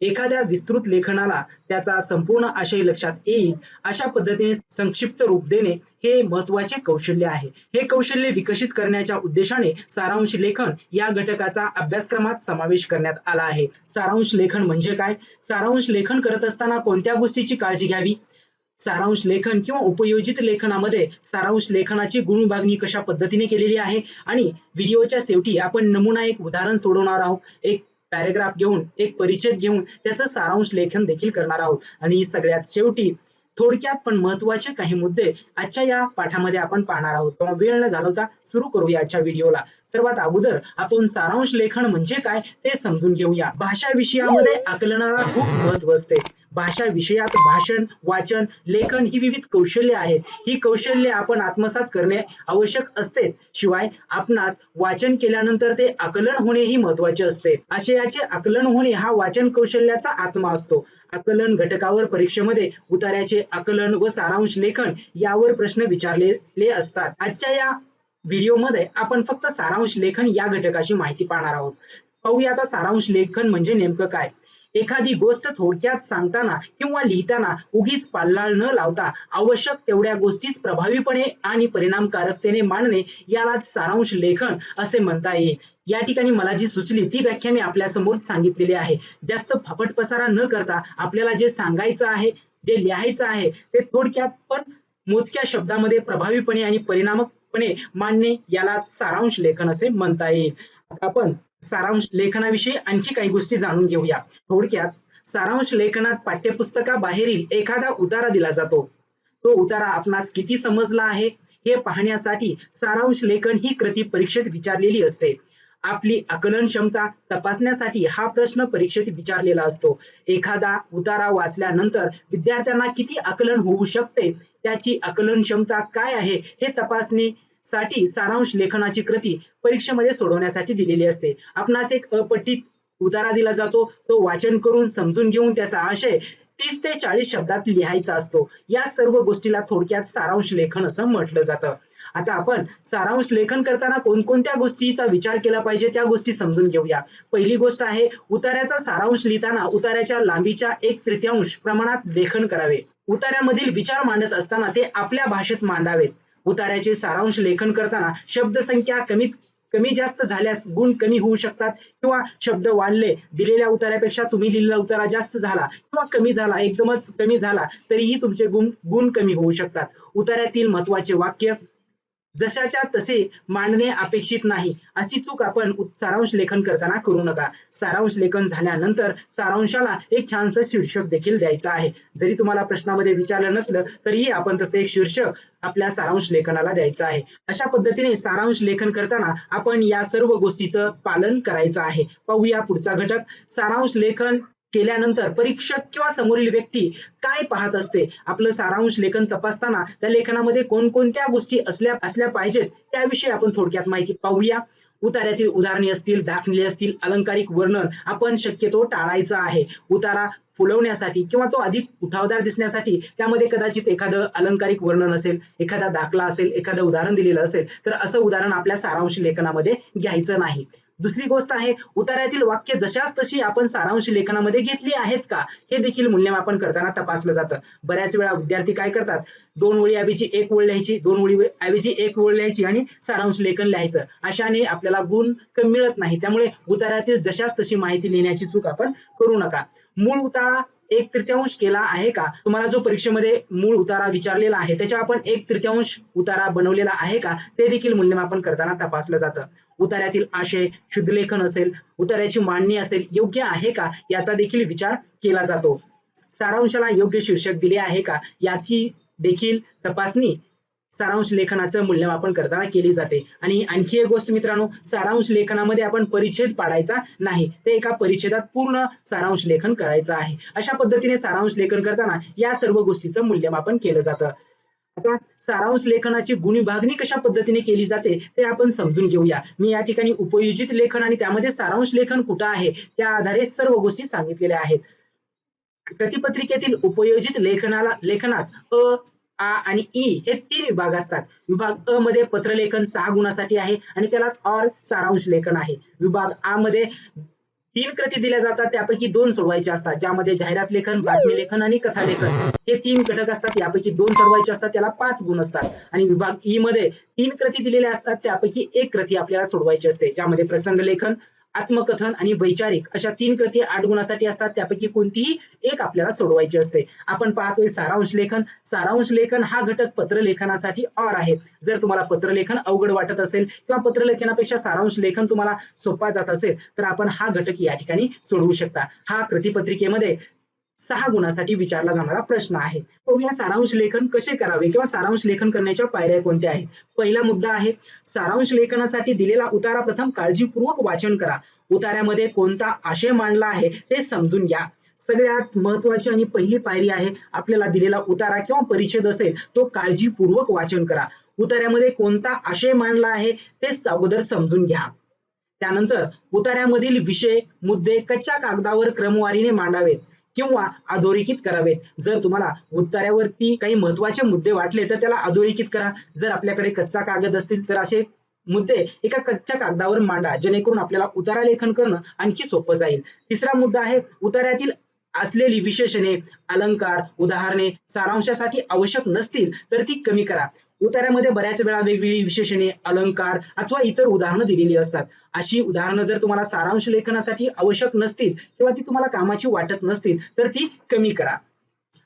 एखाद्या विस्तृत लेखनाला त्याचा संपूर्ण आशय लक्षात येईल अशा पद्धतीने संक्षिप्त रूप देणे हे महत्त्वाचे कौशल्य आहे. हे कौशल्य विकसित करण्याच्या उद्देशाने सारांश लेखन या घटकाचा अभ्यासक्रमात समावेश करण्यात आला आहे. सारांश लेखन म्हणजे काय? सारांश लेखन करत असताना कोणत्या गोष्टीची काळजी घ्यावी? सारांश लेखन किंवा उपयोजित लेखनामध्ये सारांश लेखनाची गुणविभागणी कशा पद्धतीने केलेली आहे? आणि व्हिडिओच्या शेवटी आपण नमुना एक उदाहरण सोडवणार आहोत. एक पॅरेग्राफ घेऊन एक परिचय घेऊन त्याचं सारांश लेखन देखील करणार आहोत. आणि सगळ्यात शेवटी थोडक्यात पण महत्त्वाचे काही मुद्दे आजच्या या पाठामध्ये आपण पाहणार आहोत. तेव्हा वेळ न घालवता सुरू करूया आजच्या व्हिडिओला. सर्वात अगोदर आपण सारांश लेखन म्हणजे काय ते समजून घेऊया. भाषा विषयामध्ये आकलनाला खूप महत्त्व असते. भाषा विषयात भाषण वाचन लेखन ही विविध कौशल्य आहेत. ही कौशल्य आपण आत्मसात करणे आवश्यक असतेच. शिवाय आपणास वाचन केल्यानंतर ते आकलन होणे ही महत्त्वाचे असते. आशयाचे आकलन होणे हा वाचन कौशल्याचा आत्मा असतो. आकलन घटकावर परीक्षेमध्ये उतार्याचे आकलन व सारांश लेखन यावर प्रश्न विचारलेले असतात. आजच्या या व्हिडिओमध्ये आपण फक्त सारांश लेखन या घटकाची माहिती पाहणार आहोत. पाहूया आता सारांश लेखन म्हणजे नेमकं काय? एखादी गोष्ट थोडक्यात सांगताना किंवा लिहिताना उगीच पाल्लाळ न लावता आवश्यक तेवढ्या गोष्टीच प्रभावीपणे आणि परिणामकारकतेने मांडणे यालाच सारांश लेखन असे म्हणता येईल. या ठिकाणी मला जी सुचली ती व्याख्या मी आपल्यासमोर सांगितलेली आहे. जास्त फापट पसारा न करता आपल्याला जे सांगायचं आहे जे लिहायचं आहे ते थोडक्यात पण मोजक्या शब्दामध्ये प्रभावीपणे आणि परिणामकपणे मांडणे याला सारांश लेखन असे म्हणता येईल. आता आपण सारांश लेखनाविषयी आणखी काही गोष्टी जाणून घेऊया. थोडक्यात सारांश लेखनात पाठ्यपुस्तकाबाहेरील एखादा उतारा दिला जातो. तो उतारा आपणास किती समजला आहे हे पाहण्यासाठी सारांश लेखन ही कृती परीक्षेत विचारलेली असते. आपली आकलन क्षमता तपासण्यासाठी हा प्रश्न परीक्षेत विचारलेला असतो. एखादा उतारा वाचल्यानंतर विद्यार्थ्यांना किती आकलन होऊ शकते त्याची आकलन क्षमता काय आहे हे तपासणे साठी सारांश लेखनाची कृती परीक्षेमध्ये सोडवण्यासाठी दिलेली असते. आपणास एक अपठित उतारा दिला जातो. तो वाचन करून समजून घेऊन त्याचा आशय तीस ते चाळीस शब्दात लिहायचा असतो. या सर्व गोष्टीला थोडक्यात सारांश लेखन असं म्हटलं जातं. आता आपण सारांश लेखन करताना कोणकोणत्या गोष्टीचा विचार केला पाहिजे त्या गोष्टी समजून घेऊया. पहिली गोष्ट आहे उतार्याचा सारांश लिहिताना उतार्याच्या लांबीच्या एक तृतीयांश प्रमाणात लेखन करावे. उतार्यामधील विचार मांडत असताना ते आपल्या भाषेत मांडावेत. उतार्याचे सारांश लेखन करताना शब्दसंख्या कमीत कमी जास्त झाल्यास गुण कमी होऊ शकतात. किंवा शब्द वाढले दिलेल्या उतार्यापेक्षा तुम्ही लिहिलेला उतारा जास्त झाला किंवा कमी झाला एकदमच कमी झाला तरीही तुमचे गुण गुण कमी होऊ शकतात. उतार्यातील महत्त्वाचे वाक्य जशाच्या तसे मांडणे अपेक्षित नाही. अशी चूक आपण सारांश लेखन करताना करू नका. सारांश लेखन झाल्यानंतर सारांशाला एक छानसं शीर्षक देखील द्यायचं आहे. जरी तुम्हाला प्रश्नामध्ये विचारलं नसलं तरीही आपण तसं एक शीर्षक आपल्या सारांश लेखनाला द्यायचं आहे. अशा पद्धतीने सारांश लेखन करताना आपण या सर्व गोष्टीचं पालन करायचं आहे. पाहूया पुढचा घटक. सारांश लेखन केल्यानंतर परीक्षक किंवा समोरील व्यक्ती काय पाहत असते? आपलं सारांश लेखन तपासताना त्या लेखनामध्ये कोणकोणत्या गोष्टी असल्या असल्या पाहिजेत? त्याविषयी आपण थोडक्यात माहिती पाहूया. उतार्यातील उदाहरणे असतील दाखले असतील अलंकारिक वर्णन आपण शक्यतो टाळायचं आहे. उतारा फुलवण्यासाठी किंवा तो अधिक उठावदार दिसण्यासाठी त्यामध्ये कदाचित एखादं अलंकारिक वर्णन असेल एखादा दाखला असेल एखादं उदाहरण दिलेलं असेल तर असं उदाहरण आपल्या सारांश लेखनामध्ये घ्यायचं नाही. दुसरी गोष्ट आहे उतार्यातील वाक्य जशाच तशी आपण सारांश लेखनामध्ये घेतली आहेत का? हे देखील मूल्यमापन करताना तपासलं जातं. बऱ्याच वेळा विद्यार्थी काय करतात? दोन ओळी ऐवजी एक ओळ लिहायची दोन ओळी ऐवजी एक ओळ लिहायची आणि सारांश लेखन लिहायचं. अशाने आपल्याला गुण मिळत नाही. त्यामुळे उतार्यातील जशाच तशी माहिती लिहिण्याची चूक आपण करू नका. मूळ उतारा एक तृतीयांश केला आहे का? तुम्हाला जो परीक्षेमध्ये मूळ उतारा विचारलेला आहे त्याच्या आपण एक तृतीयांश उतारा बनवलेला आहे का? ते देखील मूल्यमापन करताना तपासलं जातं. उतार्यातील आशय शुद्धलेखन असेल उतार्याची मांडणी असेल योग्य आहे का? याचा देखील विचार केला जातो. सारांशाला योग्य शीर्षक दिले आहे का? याची देखील तपासणी सारांश लेखनाचं मूल्यमापन करताना केली जाते. आणि आणखी एक गोष्ट मित्रांनो सारांश लेखनामध्ये आपण परिच्छेद पाडायचा नाही. ते एका परिच्छेदात पूर्ण सारांश लेखन करायचं आहे. अशा पद्धतीने सारांश लेखन करताना या सर्व गोष्टीचं मूल्यमापन केलं जातं. आता सारांश लेखनाची गुणविभागणी कशा पद्धतीने केली जाते ते आपण समजून घेऊया. मी या ठिकाणी उपयोजित लेखन आणि त्यामध्ये सारांश लेखन कुठं आहे त्या आधारे सर्व गोष्टी सांगितलेल्या आहेत. प्रतिपत्रिकेतील उपयोजित लेखनाला लेखनात अ आ आणि ई हे तीन विभाग असतात. विभाग अ मध्ये पत्रलेखन सहा गुणासाठी आहे आणि त्यालाच ऑर सारांश लेखन आहे. विभाग आ मध्ये तीन कृती दिल्या जातात त्यापैकी दोन सोडवायचे असतात ज्यामध्ये जाहिरात लेखन बातमी लेखन आणि कथा लेखन. हे तीन घटक असतात यापैकी दोन सोडवायचे असतात त्याला पाच गुण असतात. आणि विभाग ई मध्ये तीन कृती दिलेल्या असतात त्यापैकी एक कृती आपल्याला सोडवायची असते ज्यामध्ये प्रसंग लेखन आत्मकथन आणि वैचारिक अशा तीन कृती आठ गुणासाठी असतात. त्यापैकी कोणतीही एक आपल्याला सोडवायची असते. आपण पाहतोय सारांश लेखन. सारांश लेखन हा घटक पत्रलेखनासाठी ऑर आहे. जर तुम्हाला पत्रलेखन अवघड वाटत असेल किंवा पत्रलेखनापेक्षा सारांश लेखन तुम्हाला सोपा जात असेल तर आपण हा घटक या ठिकाणी सोडवू शकता. हा कृतीपत्रिकेमध्ये सहा गुणासाठी विचारला जाणारा प्रश्न आहे. बघूया सारांश लेखन कसे करावे किंवा सारांश लेखन करण्याच्या पायऱ्या कोणत्या आहेत? पहिला मुद्दा आहे सारांश लेखनासाठी दिलेला उतारा प्रथम काळजीपूर्वक वाचन करा. उतार्यामध्ये कोणता आशय मांडला आहे ते समजून घ्या. सगळ्यात महत्वाची आणि पहिली पायरी आहे आपल्याला दिलेला उतारा किंवा परिच्छेद असेल तो काळजीपूर्वक वाचन करा. उतार्यामध्ये कोणता आशय मांडला आहे ते अगोदर समजून घ्या. त्यानंतर उतार्यामधील विषय मुद्दे कच्च्या कागदावर क्रमवारीने मांडावेत. किंवा अधोरेखित करावेत. जर तुम्हाला उत्तरावरती काही महत्त्वाचे मुद्दे वाटले तर त्याला अधोरेखित करा. जर आपल्याकडे कच्चा कागद असतील तर असे मुद्दे एका कच्च्या कागदावर मांडा. जेणेकरून आपल्याला उतारा लेखन करणं आणखी सोपं जाईल. तिसरा मुद्दा आहे उतार्यातील असलेली विशेषणे अलंकार उदाहरणे सारांशासाठी आवश्यक नसतील तर ती कमी करा. उतार्यामध्ये बऱ्याच वेळा वेगवेगळी विशेषणे अलंकार अथवा इतर उदाहरणं दिलेली असतात. अशी उदाहरणं जर तुम्हाला सारांश लेखनासाठी आवश्यक नसतील किंवा ती तुम्हाला कामाची वाटत नसतील तर ती कमी करा.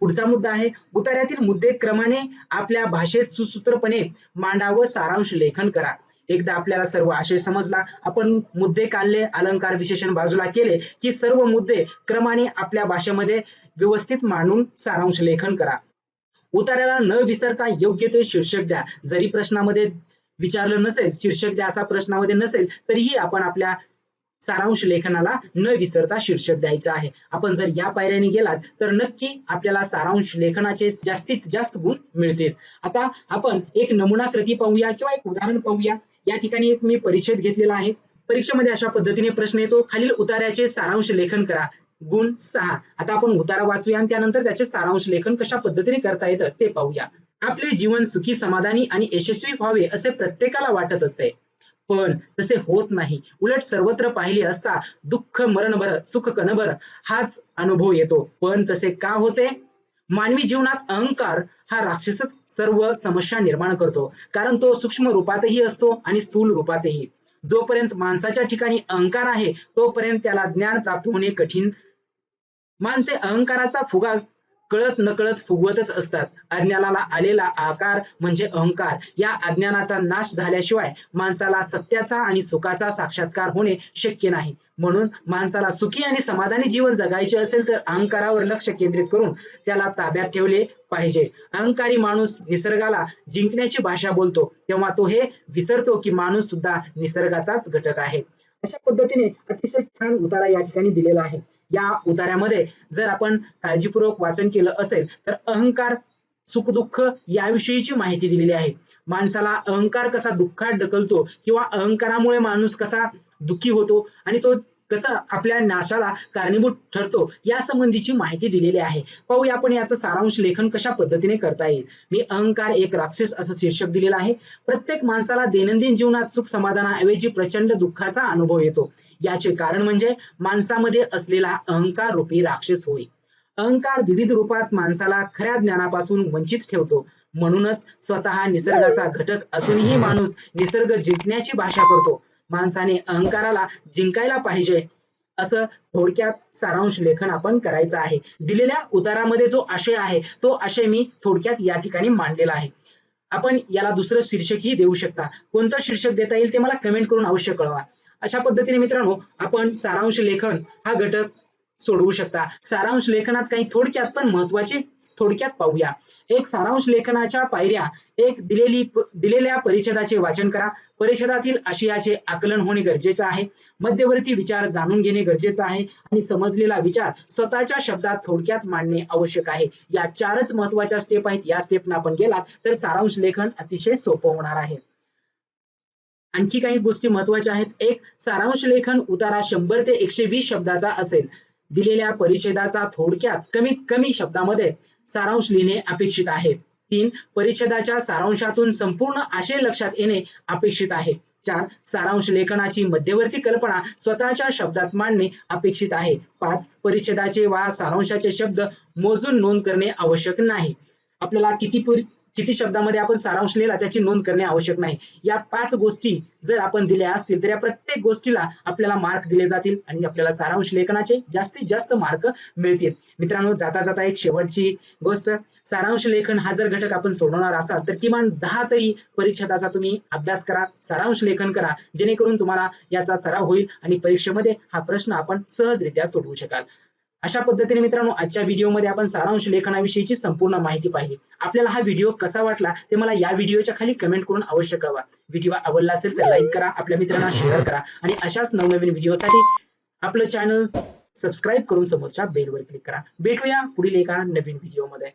पुढचा मुद्दा आहे उतार्यातील मुद्दे क्रमाने आपल्या भाषेत सुसूत्रपणे मांडावं सारांश लेखन करा. एकदा आपल्याला सर्व आशय समजला आपण मुद्दे काढले अलंकार विशेषण बाजूला केले की सर्व मुद्दे क्रमाने आपल्या भाषेमध्ये व्यवस्थित मांडून सारांश लेखन करा. उतार्याला न विसरता योग्य ते शीर्षक द्या. जरी प्रश्नामध्ये विचारलं नसेल शीर्षक द्या असा प्रश्नामध्ये नसेल तरीही आपण आपल्या सारांश लेखनाला न विसरता शीर्षक द्यायचं आहे. आपण जर या पायऱ्याने गेलात तर नक्की आपल्याला सारांश लेखनाचे जास्तीत जास्त गुण मिळतील. आता आपण एक नमुना कृती पाहूया किंवा एक उदाहरण पाहूया. या ठिकाणी एक मी परिच्छेद घेतलेला आहे. परीक्षेमध्ये अशा पद्धतीने प्रश्न येतो. खालील उतार्याचे सारांश लेखन करा. गुण सहा. आता आपण उतारा वाचूया आणि त्यानंतर त्याचे सारांश लेखन कशा पद्धतीने करता येतं ते पाहूया. आपले जीवन सुखी समाधानी आणि यशस्वी व्हावे असे प्रत्येकाला वाटत असते. पण तसे होत नाही. उलट सर्वत्र पाहिले असता दुःख मरणभर सुख कणभर हाच अनुभव येतो. पण तसे का होते? मानवी जीवनात अहंकार हा राक्षसच सर्व समस्या निर्माण करतो. कारण तो सूक्ष्म रूपातही असतो आणि स्थूल रूपातही. जोपर्यंत माणसाच्या ठिकाणी अहंकार आहे तोपर्यंत त्याला ज्ञान प्राप्त होणे कठीण माणसे अहंकाराचा फुगा कळत नकळत फुगवतच असतात. अज्ञानाला आलेला आकार म्हणजे अहंकार. या अज्ञानाचा नाश झाल्याशिवाय माणसाला सत्याचा आणि सुखाचा साक्षात्कार होणे शक्य नाही. म्हणून माणसाला सुखी आणि समाधानी जीवन जगायचे असेल तर अहंकारावर लक्ष केंद्रित करून त्याला ताब्यात ठेवले पाहिजे. अहंकारी माणूस निसर्गाला जिंकण्याची भाषा बोलतो. तेव्हा तो हे विसरतो की माणूस सुद्धा निसर्गाचाच घटक आहे. अशा पद्धतीने अतिशय छान उतारा या ठिकाणी दिलेला आहे. या उतार्यामध्ये जर आपण काळजीपूर्वक वाचन केलं असेल तर अहंकार सुखदुःख याविषयीची माहिती दिलेली आहे. माणसाला अहंकार कसा दुःखात ढकलतो किंवा अहंकारामुळे माणूस कसा दुःखी होतो आणि तो कसा आपल्या नाशाला कारणीभूत ठरतो या संबंधीची माहिती दिलेली आहे. पाहूया आपण याचं सारांश लेखन कशा पद्धतीने करता येईल. मी अहंकार एक राक्षस असं शीर्षक दिलेलं आहे. प्रत्येक माणसाला दैनंदिन जीवनात सुख समाधानाऐवजी प्रचंड दुःखाचा अनुभव येतो. याचे कारण म्हणजे माणसामध्ये असलेला अहंकार रूपी राक्षस होय. अहंकार विविध रूपात माणसाला खऱ्या ज्ञानापासून वंचित ठेवतो. म्हणूनच स्वतः निसर्गाचा घटक असूनही माणूस निसर्ग जिंकण्याची भाषा करतो. माणसाने अहंकाराला जिंकायला पाहिजे असं थोडक्यात सारांश लेखन आपण करायचं आहे. दिलेल्या उतारामध्ये जो आशय आहे तो आशय मी थोडक्यात या ठिकाणी मांडलेला आहे. आपण याला दुसरं शीर्षकही देऊ शकता. कोणतं शीर्षक देता येईल ते मला कमेंट करून अवश्य कळवा. अशा पद्धतीने मित्रांनो आपण सारांश लेखन हा घटक सोडवू शकता. सारांश लेखनात काही थोडक्यात पण महत्त्वाचे थोडक्यात पाहूया. एक सारांश लेखनाच्या पायऱ्या एक दिलेली दिलेल्या परिषदाचे वाचन करा. परिषदातील आशयाचे आकलन होणे गरजेचं आहे. मध्यवर्ती विचार जाणून घेणे गरजेचं आहे आणि समजलेला विचार स्वतःच्या शब्दात थोडक्यात मांडणे आवश्यक आहे. या चारच महत्त्वाच्या स्टेप आहेत. या स्टेपना आपण गेलात तर सारांश लेखन अतिशय सोपं होणार आहे. आणखी काही गोष्टी महत्त्वाच्या आहेत. एक सारांश लेखन उतारा शंभर ते एकशे वीस शब्दाचा असेल. दिलेल्या परिच्छेदाचा थोडक्यात कमीत कमी शब्दामध्ये सारांश लिहिणे अपेक्षित आहे. तीन परिच्छेदाच्या सारांशातून संपूर्ण आशय लक्षात येणे अपेक्षित आहे. चार सारांश लेखनाची मध्यवर्ती कल्पना स्वतःच्या शब्दात मांडणे अपेक्षित आहे. पाच परिच्छेदाचे वा सारांशाचे शब्द मोजून नोंद करणे आवश्यक नाही. आपल्याला किती किती शब्दामध्ये आपण सारांश लिहिला त्याची नोंद करणे आवश्यक नाही. या पाच गोष्टी जर आपण दिल्या असतील तर या प्रत्येक गोष्टीला आपल्याला मार्क दिले जातील आणि आपल्याला सारांश लेखनाचे जास्तीत जास्त मार्क मिळतील. मित्रांनो जाता जाता एक शेवटची गोष्ट. सारांश लेखन हा जर घटक आपण सोडवणार असाल तर किमान दहा तरी परिच्छेदाचा तुम्ही अभ्यास करा सारांश लेखन करा जेणेकरून तुम्हाला याचा सराव होईल आणि परीक्षेमध्ये हा प्रश्न आपण सहजरित्या सोडवू शकाल. अशा पद्धतीने मित्रांनो आजच्या व्हिडिओमध्ये आपण सारांश लेखनाविषयीची संपूर्ण माहिती पाहिली. आपल्याला हा व्हिडिओ कसा वाटला ते मला या व्हिडिओच्या खाली कमेंट करून अवश्य कळवा. व्हिडिओ आवडला असेल तर लाईक करा आपल्या मित्रांना शेअर करा आणि अशाच नवनवीन व्हिडिओसाठी आपलं चॅनल सबस्क्राईब करून समोरच्या बेलवर क्लिक करा. भेटूया पुढील एका नवीन व्हिडिओमध्ये.